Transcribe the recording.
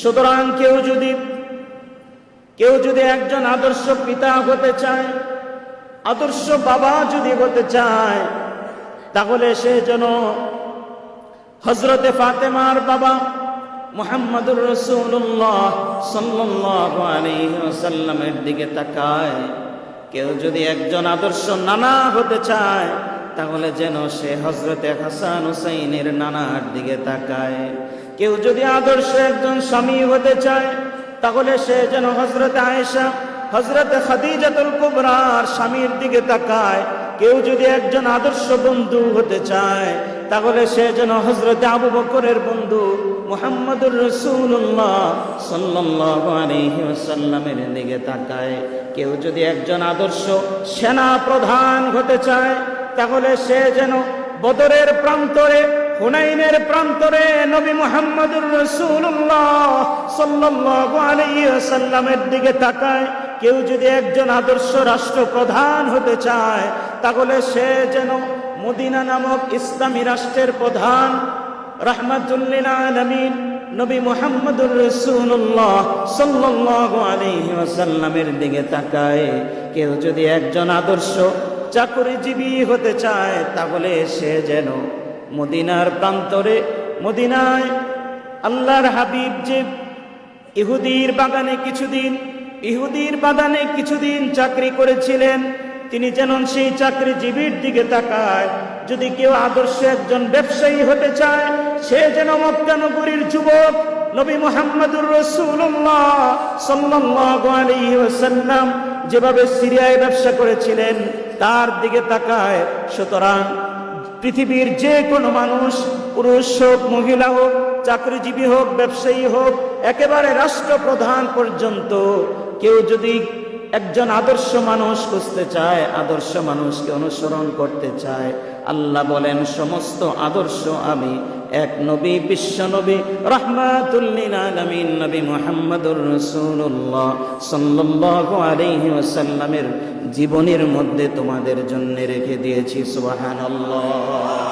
সুতরাং কেউ যদি কেউ যদি একজন আদর্শ পিতা হতে চায়, আদর্শ বাবা যদি হতে চায়, তাহলে সে যেন হজরতে ফাতেমার বাবা মোহাম্মদুর রসুল্লাহ সাল্লামের দিকে তাকায়। কেউ যদি একজন আদর্শ নানা হতে চায়, তাহলে যেন সে হজরতে হাসান হুসাইনের নানার দিকে তাকায়। কেউ যদি আদর্শ একজন স্বামী হতে চায়, তাহলে সে যেন হজরতে আয়েশা হজরতে খাদিজাতুল কুবরার স্বামীর দিকে তাকায়। কেউ যদি একজন আদর্শ বন্ধু হতে চায়, তাহলে সে যেন হজরতে আবু বকরের বন্ধু মুহাম্মদুর রসুল্লাহ ওয়াসাল্লামের দিকে তাকায়। কেউ যদি একজন আদর্শ সেনা প্রধান হতে চায়, তাহলে সে যেন বদরের প্রান্তরে হুনাইনের প্রান্তরে নবী মুহাম্মদুর রসুল্লাহ সাল্লাল্লাহু আলাইহি ওয়াসাল্লামের দিকে তাকায়। কেউ যদি একজন আদর্শ রাষ্ট্রপ্রধান হতে চায়, তাহলে সে যেন মদিনা নামক ইসলামী রাষ্ট্রের প্রধান। রাহমাতুল্লিল আলামিন, নবী মুহাম্মদুর রাসূলুল্লাহ সাল্লাল্লাহু আলাইহি ওয়াসাল্লামের দিকে তাকায়। কেউ যদি একজন আদর্শ চাকরিজীবী হতে চায়, তাহলে সে যেন মদিনার প্রান্তরে, মদিনায় আল্লাহর হাবিব যে ইহুদির বাগানে কিছুদিন, ইহুদির বাগানে কিছুদিন চাকরি করেছিলেন, তিনি যেন সেই চাকরিজীবীর দিকে তাকায়। যদি কেউ আদর্শ একজন ব্যবসায়ী হতে চায়, সে যেন মক্কানগরীর যুবক নবী মোহাম্মদুর রসুল্লাহ ওয়াসাল্লাম যেভাবে সিরিয়ায় ব্যবসা করেছিলেন, তার দিকে তাকায়। সুতরাং পৃথিবীর যে কোনো মানুষ, পুরুষ হোক, মহিলা হোক, চাকরিজীবী হোক, ব্যবসায়ী হোক, একেবারে রাষ্ট্রপ্রধান পর্যন্ত কেউ যদি একজন আদর্শ মানুষ খুঁজতে চায়, আদর্শ মানুষকে অনুসরণ করতে চায়, আল্লাহ বলেন, সমস্ত আদর্শ আমি এক নবী, বিশ্ব নবী রহমাতুল্লিন আলমিন, নবী মোহাম্মদুর রসুল্লাহ সাল্লাহ আলহি ওয়াসাল্লামের জীবনের মধ্যে তোমাদের জন্য রেখে দিয়েছি, সুবহানাল্লাহ।